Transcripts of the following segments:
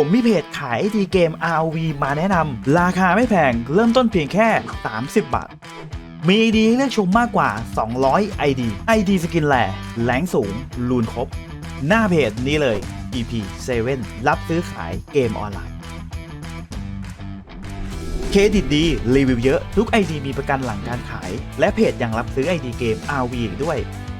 ผมมีเพจขายไอดีเกม Rv มาแนะนำราคาไม่แพงเริ่มต้นเพียงแค่ 30 บาท มีไอดีให้เลือกชมมากกว่า 200 ID ID สกินแหล่แรงสูง ลูนครบ หน้าเพจนี้เลย EP7 รับซื้อขายเกมออนไลน์เครดิตดี รีวิวเยอะ ทุก ID มีประกันหลังการขาย และเพจยังรับซื้อ ID เกม RV อีกด้วย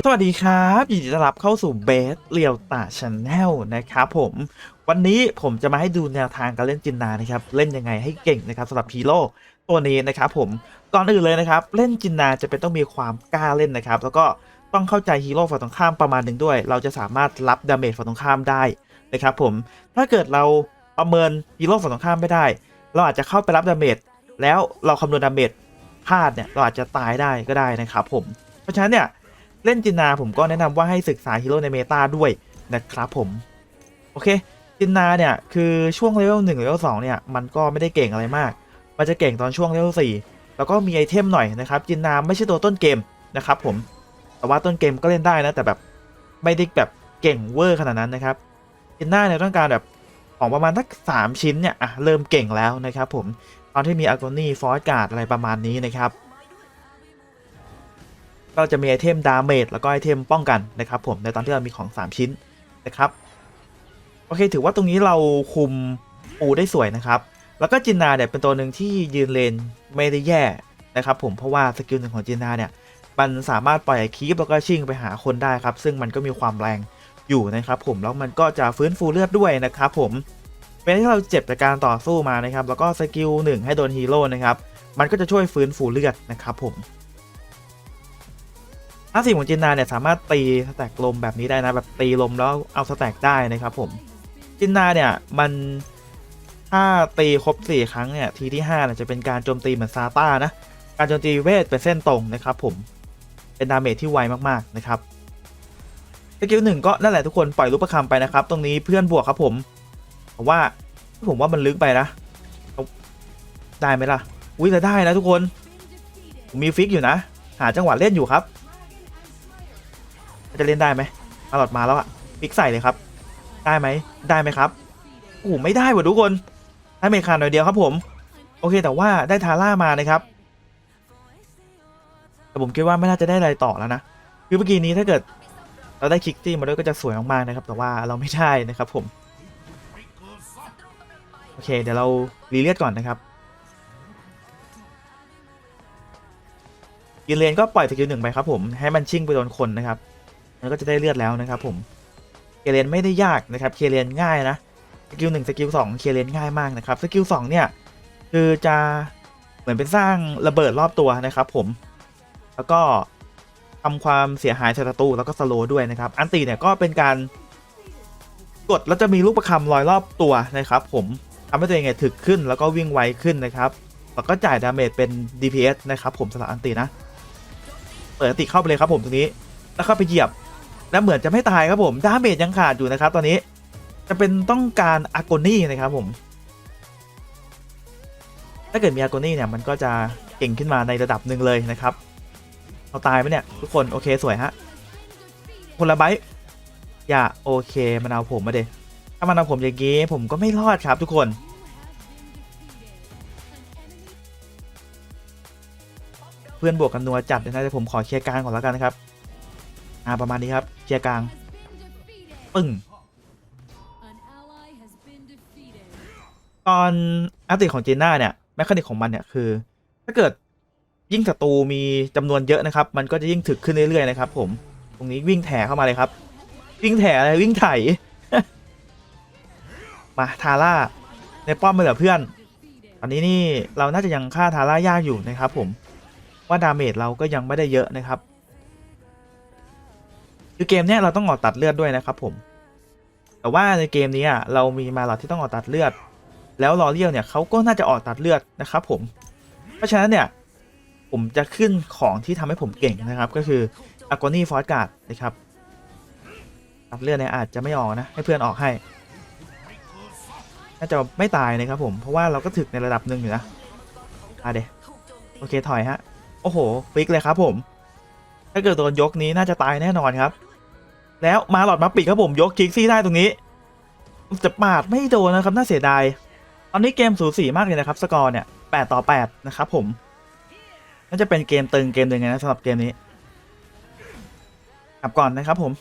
สวัสดีครับยินดีต้อนรับเข้าสู่เบสเรียวตาชาแนลนะครับผมวันนี้ผมจะมาให้ดูแนวทางการเล่นจินนานะครับ เล่นยังไงให้เก่งนะครับสำหรับฮีโร่ตัวนี้นะครับผมก่อนอื่นเลยนะครับ เล่นจินนาจะเป็นต้องมีความกล้าเล่นนะครับ แล้วก็ต้องเข้าใจฮีโร่ฝั่งตรงข้ามประมาณหนึ่งด้วย เราจะสามารถรับดาเมจฝั่งตรงข้ามได้นะครับผมถ้าเกิดเราประเมินฮีโร่ฝั่งตรงข้ามไม่ได้ เราอาจจะเข้าไปรับดาเมจแล้วเราคำนวณดาเมจพลาดเนี่ยเราอาจจะตายได้ก็ได้นะครับผมเพราะฉะนั้นเนี่ย เล่นจินนาผมก็แนะนำว่าให้ศึกษาฮีโร่ในเมตาด้วยนะครับผม โอเค จินนาเนี่ยคือช่วงเลเวลหนึ่งเลเวลสองเนี่ยมันก็ไม่ได้เก่งอะไรมาก มันจะเก่งตอนช่วงเลเวลสี่แล้วก็มีไอเทมหน่อยนะครับ จินนาไม่ใช่ตัวต้นเกมนะครับผม แต่ว่าต้นเกมก็เล่นได้นะแต่แบบไม่ได้แบบเก่งเวอร์ขนาดนั้นนะครับ จินนาเนี่ยต้องการแบบของประมาณสักสามชิ้นเนี่ยอะเริ่มเก่งแล้วนะครับผมตอนที่มีอ g ก n นี่ฟอร์สการ์ดอะไรประมาณนี้นะครับ ก็จะมีไอเทมดาเมจแล้วก็ไอเทมป้องกันนะครับผมในตอนที่เรามีของ 3 ชิ้นนะครับโอเค ถือว่าตรงนี้เราคุมปูได้สวยนะครับ แล้วก็จินนาเนี่ยเป็นตัวหนึ่งที่ยืนเลนไม่ได้แย่นะครับผมเพราะว่าสกิลหนึ่งของจินนาเนี่ยมันสามารถปล่อยคีบแล้วก็ชิ่งไปหาคนได้ครับ ซึ่งมันก็มีความแรงอยู่นะครับผมแล้วมันก็จะฟื้นฟูเลือดด้วยนะครับผมเป็นที่เราเจ็บจากการต่อสู้มานะครับ แล้วก็สกิลหนึ่งให้โดนฮีโร่นะครับ มันก็จะช่วยฟื้นฟูเลือดนะครับผม อาสีของจินนาเนี่ยสามารถตีสแต็กลมแบบนี้ได้นะแบบตีลมแล้วเอาสแต็กได้นะครับผมจินนาเนี่ยมันถ้าตีครบ 4 ครั้งเนี่ยทีที่5เนี่ยจะเป็นการโจมตีเหมือนซาต้านะการโจมตีเวทเป็นเส้นตรงนะครับผมเป็นดาเมจที่ไวมากๆนะครับสกิลหนึ่งก็นั่นแหละทุกคนปล่อยรูปประคำไปนะครับ ตรงนี้เพื่อนบวกครับผมผมว่าผมว่ามันลึกไปนะได้ไหมล่ะ อุ้ยแต่ได้นะทุกคน มีฟิกอยู่นะ หาจังหวะเล่นอยู่ครับ จะเล่นได้ไหมมาหลอดมาแล้วอะฟิกใส่เลยครับ ได้ไหมได้ไหมครับโอ้โหไม่ได้ว่ะทุกคนได้เมคานหน่อยเดียวครับผม โอเคแต่ว่าได้ทาร่ามานะครับแต่ผมคิดว่าไม่น่าจะได้อะไรต่อแล้วนะคือเมื่อกี้นี้ถ้าเกิดเราได้คิกตี้มาด้วยก็จะสวยมากๆนะครับ แต่ว่าเราไม่ได้นะครับผม โอเค เดี๋ยวเรารีเลียดก่อนนะครับยินเลนก็ปล่อยสกิลหนึ่งไปครับผมให้มันชิ่งไปโดนคนนะครับ มันก็จะได้เลือดแล้วนะครับผมเคเลนไม่ได้ยากนะครับเคเลนง่ายนะสกิลหนึ่งสกิลสองเคเลนง่ายมากนะครับสกิลสองเนี่ยคือจะเหมือนเป็นสร้างระเบิดรอบตัวนะครับผม แล้วก็ทำความเสียหายใส่ศัตรูแล้วก็สโลด้วยนะครับ อันตีเนี่ยก็เป็นการกดแล้วจะมีลูกประคำลอยรอบตัวนะครับผมทำให้ตัวเองเนี่ยถึกขึ้นแล้วก็วิ่งไวขึ้นนะครับ แล้วก็จ่ายดาเมจเป็น DPS นะครับผมสำหรับอันตินะ เปิดอันติเข้าไปเลยครับผมตรงนี้ แล้วเข้าไปเหยียบ แล้วเหมือนจะไม่ตายครับผมดาเมจยังขาดอยู่นะครับ ตอนนี้จะเป็นต้องการอากนี่นะครับผม ถ้าเกิดมีอากนี่เนี่ยมันก็จะเก่งขึ้นมาในระดับหนึ่งเลยนะครับเอาตายไหมเนี่ยทุกคนโอเคสวยฮะคนละไบต์อย่าโอเคมันเอาผมมาเดถ้ามันเอาผมอย่างงี้ผมก็ไม่รอดครับทุกคนเพื่อนบวกกันนัวจัดนะแต่ผมขอเคลียร์กางก่อนแล้วกันนะครับ อ่าประมาณนี้ครับเคลียร์กลางปึ้งตอนอัปเดตของจีน่าเนี่ยแมคานิกของมันเนี่ยคือ ถ้าเกิดยิ่งศัตรูมีจำนวนเยอะนะครับ มันก็จะยิ่งถึกขึ้นเรื่อยๆนะครับ ผมตรงนี้วิ่งแถเข้ามาเลยครับ วิ่งแถอะไรวิ่งไถมาทาร่าในป้อมไม่เหลือเพื่อนตอนนี้นี่เราน่าจะยังฆ่าทาร่ายากอยู่นะครับ ผมว่าดาเมจเราก็ยังไม่ได้เยอะนะครับ คือเกมเนี้ยเราต้องออกตัดเลือดด้วยนะครับผม แต่ว่าในเกมนี้อะเรามีมาหลอดที่ต้องออกตัดเลือด แล้วลอเรียลเนี่ยเขาก็น่าจะออกตัดเลือดนะครับผม เพราะฉะนั้นเนี่ยผมจะขึ้นของที่ทำให้ผมเก่งนะครับ ก็คือ a g o n y f o r c e Guard นะครับตัดเลือดเนี่ยอาจจะไม่ออกนะ ให้เพื่อนออกให้น่าจะไม่ตายนะครับผม เพราะว่าเราก็ถึกในระดับหนึ่งอยู่นะอะเดโอเคถอยฮะ โอ้โหฟิกเลยครับผม ถ้าเกิดโดนยกนี้น่าจะตายแน่นอนครับ แล้วมาหลอดมาปิดครับผมยกคิกซี่ได้ตรงนี้จะปาดไม่โดนนะครับน่าเสียดายตอนนี้เกมสูสีมากเลยนะครับสกอร์เนี่ย8ต่อ8นะครับผมน่าจะเป็นเกมตึงเกมหนึ่งนะสำหรับเกมนี้กลับก่อนนะครับผม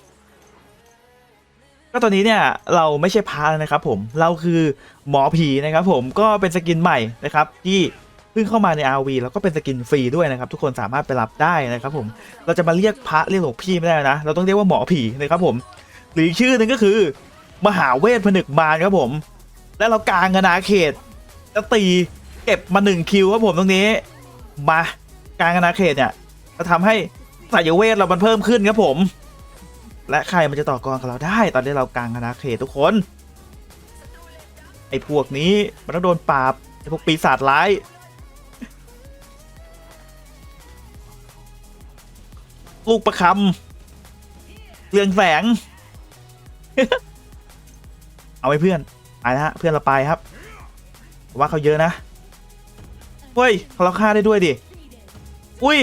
ก็ตอนนี้เนี่ยเราไม่ใช่พาร์นะครับผมเราคือหมอผีนะครับผมก็เป็นสกินใหม่นะครับที่ เพิ่งเข้ามาใน RV แล้วก็เป็นสกินฟรีด้วยนะครับ ทุกคนสามารถไปรับได้นะครับผมเราจะมาเรียกพระเรียกหลวงพี่ไม่ได้นะ เราต้องเรียกว่าหมอผีนะครับผม หรือชื่อหนึ่งก็คือ มหาเวทผนึกมารครับผม และเรากลางกนาเขตจะตีเก็บมาหนึ่งคิวครับผมตรงนี้ มากลางกนาเขตเนี่ยจะทำให้สายเวทเรามันเพิ่มขึ้นครับผม และใครมันจะต่อกรกับเราได้ ตอนนี้เรากลางกนาเขตทุกคนไอ้พวกนี้มันต้องโดนปราบไอ้พวกปีศาจร้าย ลูกประคำเรืองแสง เอาไว้เพื่อนไปนะฮะเพื่อนเราไปครับ ว่าเขาเยอะนะเฮ้ยเขาราคาได้ด้วยดิอุ้ย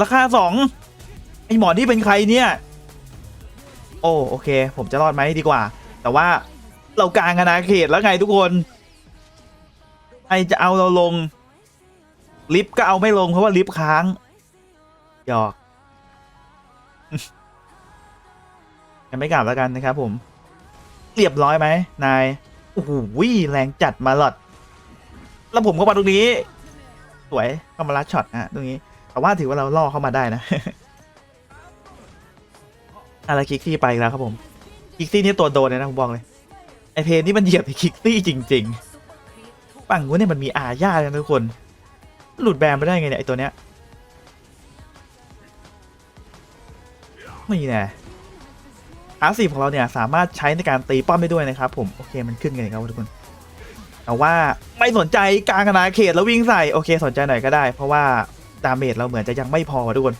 ราคาสองไอหมอที่เป็นใครเนี่ย โอ้โอเค ผมจะรอดไหมดีกว่า แต่ว่าเรากลางอาณาเขตแล้วไงทุกคนไอจะเอาเราลง ลิฟต์ก็เอาไม่ลงเพราะว่าลิฟต์ค้างหยอก ยังไม่กลับแล้วกันนะครับผม เรียบร้อยไหมนายโอ้โหแรงจัดมาหลอดแล้วผมก็มาตรงนี้ สวยเข้ามาลัดช็อตนะฮะตรงนี้ แต่ว่าถือว่าเราล่อเข้ามาได้นะอะไรคิกซี่ไปแล้วครับผมคิกซี่นี่ตัวโดนเลยนะผมบอกเลยไอเพนนี่มันเหยียบไอคิกซี่จริง ๆ ฝั่งนู้นเนี่ยมันมีอาญาเลยทุกคน หลุดแบนไปได้ไงเนี่ยไอตัวเนี้ย ไม่แน่อาร์ซีของเราเนี่ยสามารถใช้ในการตีป้อมได้ด้วยนะครับผมโอเคมันขึ้นกันครับทุกคนแต่ว่าไม่สนใจกลางอาณาเขตแล้ววิ่งใส่โอเค สนใจหน่อยก็ได้ เพราะว่าดาเมจเราเหมือนจะยังไม่พอทุกคน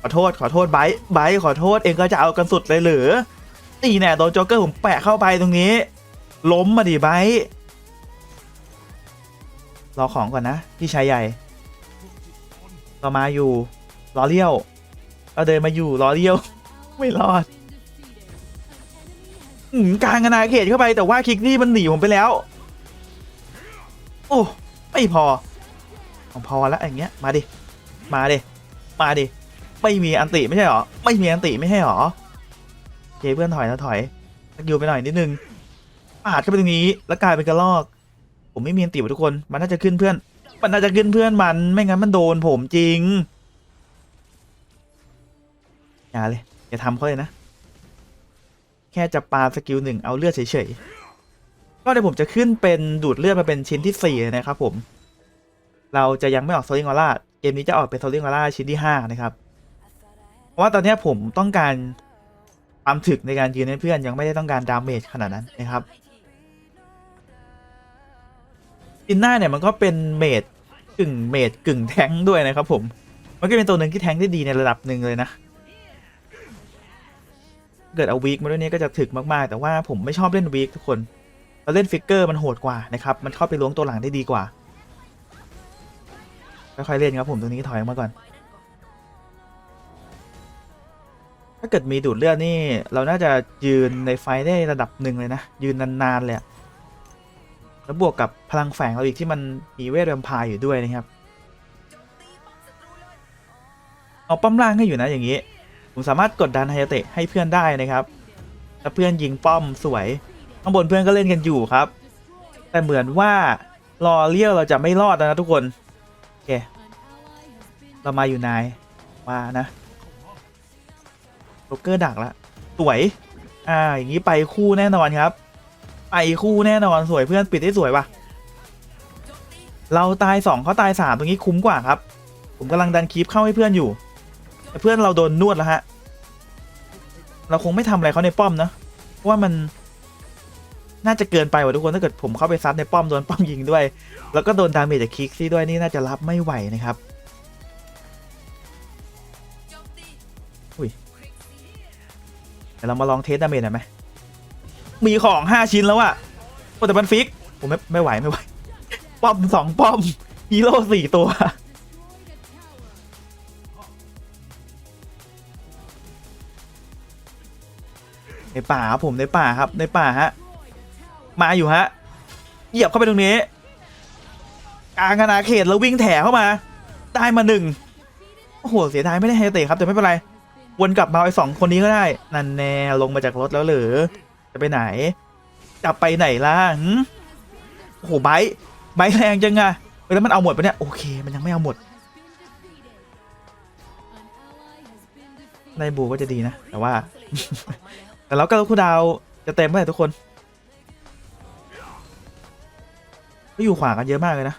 ขอโทษขอโทษไบร์ไบร์ขอโทษเองก็จะเอากันสุดเลยหรือตีแน่โดนโจ๊กเกอร์ผมแปะเข้าไปตรงนี้ ล้มมาดิไบร์รอของก่อนนะพี่ชายใหญ่เรามาอยู่ล้อเลี้ยวเราเดินมาอยู่ล้อเลี้ยว ไม่รอดอืมกลางอาณาเขตเข้าไปแต่ว่าคิกนี่มันหนีผมไปแล้ว โอ้ไม่พอของพอแล้วอย่างเงี้ยมาดิมาดิมาดิไม่มีอันติไม่ใช่หรอไม่มีอันติไม่ใช่หรอโอเคเพื่อนถอยนะถอยสกิลไปหน่อยนิดนึงปาดเข้าไปตรงนี้แล้วกลายเป็นกระลอก ผมไม่มีอันติทุกคนมันน่าจะขึ้นเพื่อน มันน่าจะขึ้นเพื่อนมันไม่งั้นมันโดนผมจริงอย่าเลย อย่าทำเขาเลยนะ แค่จะปาสกิลหนึ่งเอาเลือดเฉยๆ ก็เดี๋ยวผมจะขึ้นเป็นดูดเลือดมาเป็นชิ้นที่สี่นะครับผม เราจะยังไม่ออกโซลิงออร่าเกมนี้จะออกเป็นโซลิงออร่าชิ้นที่ห้านะครับ เพราะว่าตอนนี้ผมต้องการความถึกในการยืนให้เพื่อนยังไม่ได้ต้องการดาเมจขนาดนั้นนะครับอินหน้าเนี่ยมันก็เป็นเมดกึ่งเมดกึ่งแท้งด้วยนะครับผม มันก็เป็นตัวหนึ่งที่แท้งได้ดีในระดับหนึ่งเลยนะ เกิดเอาวีคมาด้วยเนี่ยก็จะถึกมากๆ แต่ว่าผมไม่ชอบเล่นวีคทุกคนเราเล่นฟิกเกอร์มันโหดกว่านะครับ มันเข้าไปล้วงตัวหลังได้ดีกว่า ค่อยๆเล่นครับผมตรงนี้ถอยมาก่อน ถ้าเกิดมีดูดเลือดนี่ เราน่าจะยืนในไฟได้ระดับหนึ่งเลยนะ ยืนนานๆเลยแล้วบวกกับพลังแฝงเราอีกที่มันมีเวทแวมพร์อยู่ด้วยนะครับ เอาป้อมล่างให้อยู่นะอย่างนี้ ผมสามารถกดดันไฮยาเตะให้เพื่อนได้นะครับถ้าเพื่อนยิงป้อมสวย ข้างบนเพื่อนก็เล่นกันอยู่ครับ แต่เหมือนว่ารอเลี้ยวเราจะไม่รอดนะทุกคนโอเคเรามาอยู่นายมานะโรเกอร์ดักละสวย อ่า อย่างนี้ไปคู่แน่นอนครับ ไปคู่แน่นอนสวยเพื่อนปิดได้สวยว่ะเราตายสองเขาตายสามตรงนี้คุ้มกว่าครับ ผมกำลังดันคีปเข้าให้เพื่อนอยู่ แต่เพื่อนเราโดนนวดแล้วฮะ เราคงไม่ทำอะไรเขาในป้อมนะเพราะว่ามันน่าจะเกินไปว่ะทุกคนถ้าเกิดผมเข้าไปซัดในป้อมโดนป้อมยิงด้วย แล้วก็โดนดาเมจจากคิกซี่ด้วยนี่น่าจะรับไม่ไหวนะครับอุ้ยเดี๋ยวเรามาลองเทสดาเมจหน่อยไหมมีของห้าชิ้นแล้วอะแต่มันฟิกผมไม่ไม่ไหวไม่ไหวป้อมสองป้อมฮีโร่สี่ตัว ในป่าครับผมในป่าครับในป่าฮะมาอยู่ฮะเหยียบเข้าไปตรงนี้กลางอาณาเขตแล้ววิ่งแถเข้ามาได้มาหนึ่งโอ้โหเสียดายไม่ได้ไฮเตะครับแต่ไม่เป็นไรวนกลับมาไอ้สองคนนี้ก็ได้ นันแน่ลงมาจากรถแล้วเหรอจะไปไหนจะไปไหนล่ะหึโอ้โหไบร์ไบร์แรงจังอะแล้วมันเอาหมดปะเนี่ยโอเค มันยังไม่เอาหมดในบูก็จะดีนะ แต่ว่า แต่แล้วก็คู่ดาวจะเต็มเมื่อไหร่ทุกคน ก็อยู่ขวากันเยอะมากเลยนะ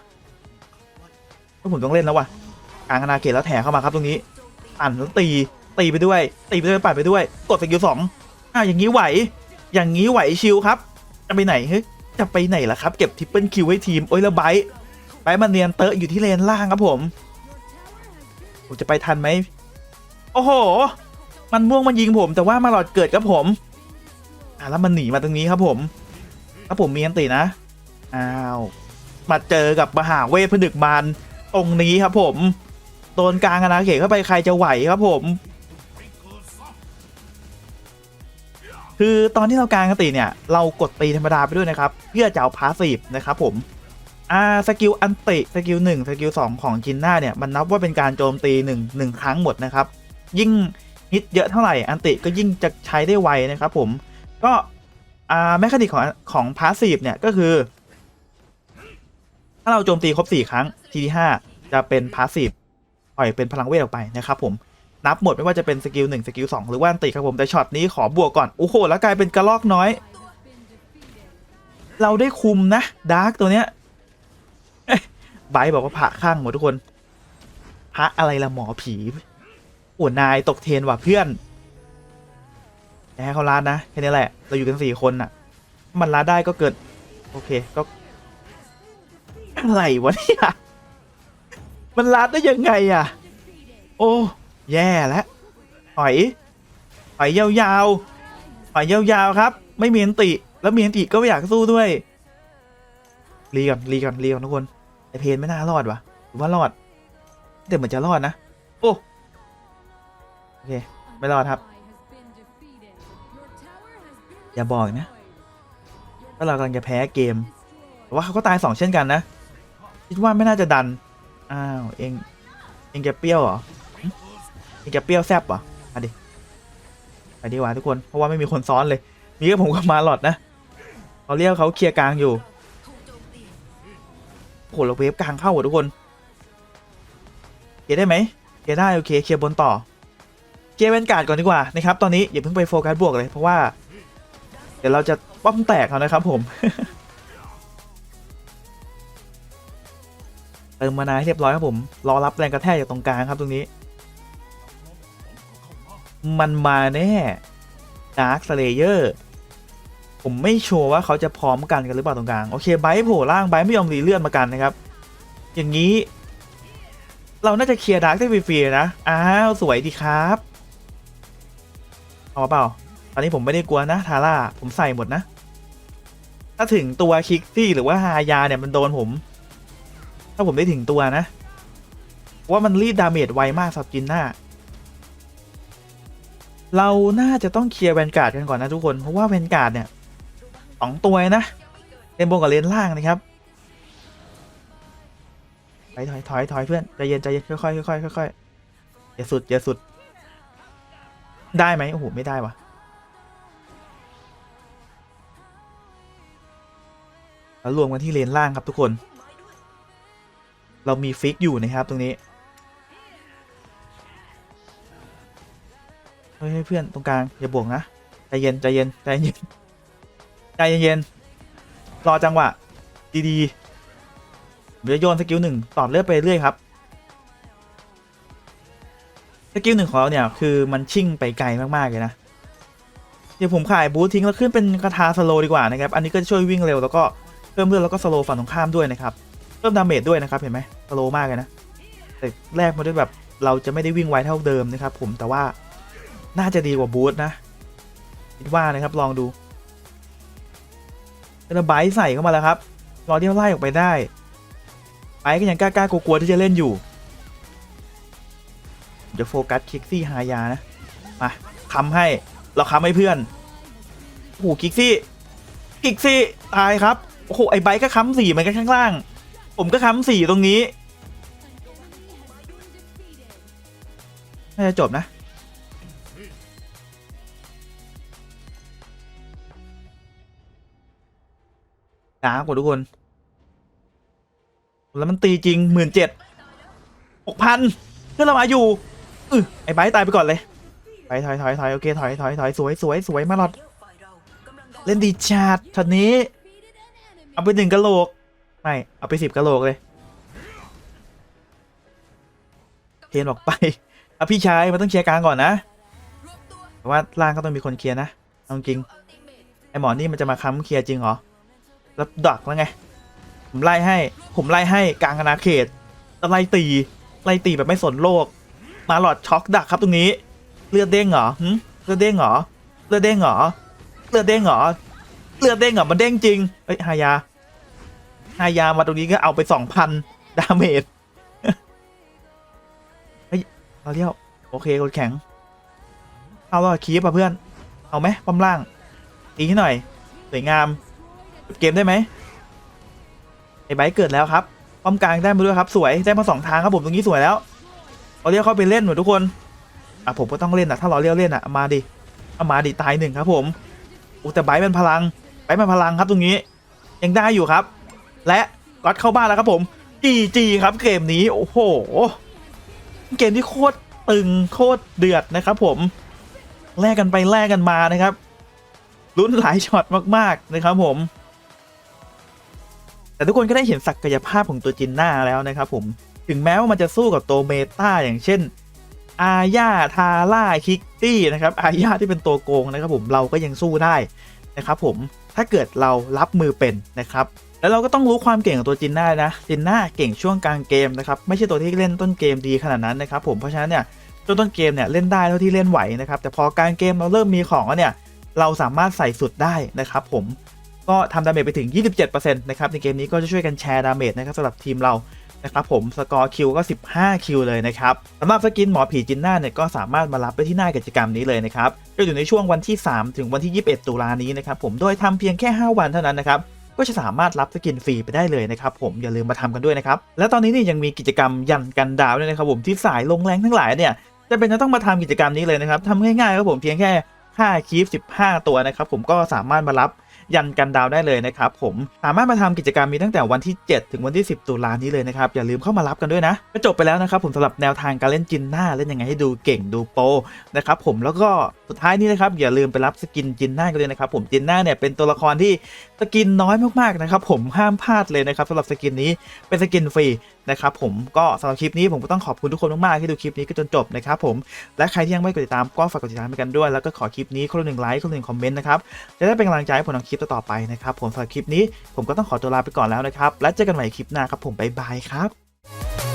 ก็ผมต้องเล่นแล้วว่ะกลางอาณาเขตแล้วแถเข้ามาครับตรงนี้ปั่นแล้วตีตีไปด้วย ตีไปด้วยปั่นไปด้วย กดสกิลสองอ้าวอย่างนี้ไหว อย่างนี้ไหวชิลครับ จะไปไหนเฮ้ยจะไปไหนล่ะครับ เก็บทริปเปิลคิวให้ทีมโอ้ยแล้วไบร์ไบร์มันเนียนเตอะอยู่ที่เลนล่างครับผมผมจะไปทันไหมโอ้โห มันม่วงมันยิงผมแต่ว่ามาหลอดเกิดกับผม อะแล้วมันหนีมาตรงนี้ครับผมถ้าผมมีอันตินะ อ้าว มาเจอกับมหาเวทพนึกมารตรงนี้ครับผม โดนกลางอาณาเขตเข้าไปใครจะไหวครับผม คือตอนที่เรากลางกติเนี่ย เรากดตีธรรมดาไปด้วยนะครับ เพื่อจะเอาพาสซีฟนะครับผม อ่า สกิลอันติสกิลหนึ่งสกิลสองของจินน่าเนี่ย มันนับว่าเป็นการโจมตีหนึ่งหนึ่งครั้งหมดนะครับ ยิ่ง ฮิตเยอะเท่าไหร่อันติก็ยิ่งจะใช้ได้ไวนะครับผมก็อ่าแมคานิกของของพาสซีฟเนี่ยก็คือ ถ้าเราโจมตีครบ 4 ครั้งทีที่ 5 จะเป็นพาสซีฟปล่อยเป็นพลังเวทออกไปนะครับผมนับหมดไม่ว่าจะเป็นสกิล1สกิล2หรือว่าอันติครับผมแต่ช็อตนี้ขอบวกก่อนโอ้โหแล้วกลายเป็นกระลอกน้อย เราได้คุมนะดาร์กตัวเนี้ยไบร์บอกว่าพระข้างหมดทุกคนพระอะไรละหมอผี โอ้นายตกเทรนว่ะเพื่อนแพ้เขาลาดนะแค่นี้แหละ เราอยู่กันสี่คนน่ะ มันลาดได้ก็เกิด โอเคก็อะไรวะเนี่ยมันลาดได้ยังไงอะ โอ้แย่แล้วถอยถอยยาวๆถอยยาวๆครับ ไม่มีอันติ แล้วมีอันติก็ไม่อยากสู้ด้วยรีก่อนรีก่อนรีก่อนทุกคนไอเพนไม่น่ารอดวะหรือว่ารอด แต่เหมือนจะรอดนะ โอ้ เค ไม่รอดครับ อย่าบอกนะว่าเรากำลังจะแพ้เกมแต่ว่าเขาก็ตายสองเช่นกันนะ คิดว่าไม่น่าจะดัน อ้าว เองเองจะเปรี้ยวเหรอเองจะเปรี้ยวแซบเหรอมาดิไปดีกว่าทุกคน เพราะว่าไม่มีคนซ้อนเลย มีแค่ผมกับมาหลอดนะเขาเรียกเขาเคลียร์กลางอยู่โอ้โหเราเวฟกลางเข้าหมดทุกคน เคลียร์ได้ไหมเคลียร์ได้โอเค เคลียร์บนต่อ เคลียร์เวนการ์ดก่อนดีกว่านะครับตอนนี้อย่าเพิ่งไปโฟกัสบวกเลยเพราะว่า เดี๋ยวเราจะป้อมแตกเขานะครับผมเติมมานาให้เรียบร้อยครับผมรอรับแรงกระแทกจากตรงกลางครับตรงนี้ มันมาแน่ Dark Slayer ผมไม่ชัวร์ว่าเขาจะพร้อมกันกันหรือเปล่าตรงกลางโอเคไบร์ทโผล่ล่างไบร์ทไม่ยอมรีเลื่อนมากันนะครับ อย่างนี้ เราน่าจะเคลียร์ดาร์กได้ฟรีๆนะอ้าวสวยดีครับ เอาเปล่า ตอนนี้ผมไม่ได้กลัวนะทาร่าผมใส่หมดนะ ถ้าถึงตัวคิกซี่หรือว่าฮายาเนี่ยมันโดนผม ถ้าผมได้ถึงตัวนะ ว่ามันรีดดาเมจไวมากสับจินหน้า เราน่าจะต้องเคลียร์แวนการ์ดกันก่อนนะทุกคน เพราะว่าแวนการ์ดเนี่ยสองตัวนะเลนบนกับเลนล่างนะครับถอยถอยถอยถอยเพื่อนใจเย็นใจเย็นค่อยๆค่อยค่อยอย่าสุดอย่าสุด ได้ไหมโอ้โห ไม่ได้วะแล้วรวมกันที่เลนล่างครับทุกคน เรามีฟิกอยู่นะครับตรงนี้ เฮ้ยเพื่อนตรงกลาง อย่าบวกนะ ใจเย็น ใจเย็น ใจเย็น ใจเย็น รอจังหวะ ดีๆเดี๋ยวโยนสกิลหนึ่งต่อเลือดไปเรื่อยครับ สกิลหนึ่งของเราเนี่ยคือมันชิ่งไปไกลมากๆเลยนะ เดี๋ยวผมขายบูททิ้งแล้วขึ้นเป็นคาถาสโลดีกว่านะครับ อันนี้ก็จะช่วยวิ่งเร็วแล้วก็เพิ่มเลือดแล้วก็สโลฝั่งตรงข้ามด้วยนะครับ เพิ่มดาเมจด้วยนะครับเห็นไหมสโลมากเลยนะ แต่แรกมาด้วยแบบเราจะไม่ได้วิ่งไวเท่าเดิมนะครับ ผมแต่ว่าน่าจะดีกว่าบูทนะคิดว่านะครับลองดูแล้วไบร์ใส่เข้ามาแล้วครับรอเดียวไล่ออกไปได้ไบร์ก็ยังกล้าๆกลัวๆที่จะเล่นอยู่ เดี๋ยวโฟกัสคิกซี่ฮายานะมาค้ำให้เราค้ำให้เพื่อนโอ้โหคิกซี่คิกซี่ตายครับโอ้โหไอ้ไบค์ก็ค้ำสี่เหมือนกันข้างล่าง ผมก็ค้ำสี่ตรงนี้น่าจะจบนะจ้ากว่าทุกคน แล้วมันตีจริงหมื่นเจ็ดหกพันเพื่อนเรามาอยู่ อือไอ้ไบตายไปก่อนเลยถอยถอยถอยถอยโอเคถอยถอยถอยสวยสวยสวยมาหลอด เล่นดีจัดช็อตนี้ เอาไปหนึ่งกะโหลก ไม่ เอาไปสิบกะโหลกเลยเทนออกไปเอาพี่ชายมันต้องเคลียร์กลางก่อนนะแต่ว่าล่างก็ต้องมีคนเคลียร์นะเอาจริงไอหมอนี่มันจะมาค้ำเคลียร์จริงเหรอแล้วดักแล้วไง ผมไล่ให้ ผมไล่ให้กลางอาณาเขตไล่ตีไล่ตีแบบไม่สนโลก มาหลอดช็อกดักครับตรงนี้ เลือดเด้งเหรอเลือดเด้งเหรอเลือดเด้งเหรอเลือดเด้งเหรอเลือดเด้งเหรอมันเด้งจริงเอ้ยฮายาฮายามาตรงนี้ก็เอาไปสองพันดาเมจเฮ้ยเราเรียวโอเคกดแข็ง เอาแล้วคีบอะเพื่อน เอาไหมป้อมล่างตีให้หน่อยสวยงามเกมได้ไหมไอ้ไบเกิดแล้วครับ ป้อมกลางได้มาด้วยครับ สวยได้มาสองทางครับผมตรงนี้สวยแล้ว เราเรียกเข้าไปเล่นหมดทุกคนอะผมก็ต้องเล่นอะถ้าเราเรียกเล่นอะมาดิเอามาดิตายหนึ่งครับผมอู้แต่ไบร์ทมันพลังไบร์ทมันพลังครับตรงนี้ ยังได้อยู่ครับ และก๊อตเข้าบ้านแล้วครับผมจีจีครับเกมนี้โอ้โหเกมที่โคตรตึงโคตรเดือดนะครับ ผมแลกกันไปแลกกันมานะครับลุ้นหลายช็อตมากๆนะครับผม แต่ทุกคนก็ได้เห็นศักยภาพของตัวจินหน้าแล้วนะครับผม ถึงแม้ว่ามันจะสู้กับตัวเมตาอย่างเช่น อาญาทาร่าคิกตี้นะครับ อาญาที่เป็นตัวโกงนะครับผมเราก็ยังสู้ได้นะครับผมถ้าเกิดเรารับมือเป็นนะครับแล้วเราก็ต้องรู้ความเก่งของตัวจินน่านะจินน่าเก่งช่วงกลางเกมนะครับไม่ใช่ตัวที่เล่นต้นเกมดีขนาดนั้นนะครับผมเพราะฉะนั้นเนี่ยช่วงต้นเกมเนี่ยเล่นได้เท่าที่เล่นไหวนะครับแต่พอกลางเกมเราเริ่มมีของแล้วเนี่ยเราสามารถใส่สุดได้นะครับผมก็ทำดาเมจไปถึง 27%นะครับในเกมนี้ก็จะช่วยกันแชร์ดาเมจนะครับสำหรับทีมเรา นะครับผมสกอร์คิวก็ 15 คิวเลยนะครับสำหรับสกินหมอผีจินน่าเนี่ยก็สามารถมารับได้ที่หน้ากิจกรรมนี้เลยนะครับก็อยู่ในช่วงวันที่ 3 ถึงวันที่ 21 ตุลานี้นะครับผมโดยทำเพียงแค่ 5 วันเท่านั้นนะครับก็จะสามารถรับสกินฟรีไปได้เลยนะครับผมอย่าลืมมาทำกันด้วยนะครับและตอนนี้เนี่ยยังมีกิจกรรมยันกันดาวด้วยนะครับผมที่สายลงแรงทั้งหลายเนี่ยจะเป็นจะต้องมาทำกิจกรรมนี้เลยนะครับทำง่ายๆครับผมเพียงแค่ค่าคีฟ15 ตัวนะครับผมก็สามารถมารับ ยันกันดาวได้เลยนะครับผมสามารถมาทำกิจกรรมมีตั้งแต่วันที่ 7 ถึงวันที่ 10 ตุลานี้เลยนะครับอย่าลืมเข้ามารับกันด้วยนะก็จบไปแล้วนะครับผมสำหรับแนวทางการเล่นจินหน้าเล่นยังไงให้ดูเก่งดูโปนะครับผมแล้วก็ สุดท้ายนี้นะครับอย่าลืมไปรับสกินจินหน้ากันเลยนะครับผมจินหน้าเนี่ยเป็นตัวละครที่สกินน้อยมากๆนะครับผมห้ามพลาดเลยนะครับสำหรับสกินนี้เป็นสกินฟรีนะครับผมก็สำหรับคลิปนี้ผมก็ต้องขอบคุณทุกคนมากๆที่ดูคลิปนี้ก็จนจบนะครับผมและใครที่ยังไม่กดติดตามก็ฝากกดติดตามไปกันด้วยแล้วก็ขอคลิปนี้คนละหนึ่งไลค์คนละหนึ่งคอมเมนต์นะครับจะได้เป็นกำลังใจให้ผมทำคลิปต่อไปนะครับผมสำหรับคลิปนี้ผมก็ต้องขอตัวลาไปก่อนแล้วนะครับแล้วเจอกันใหม่คลิปหน้าครับผมบ๊ายบายครับ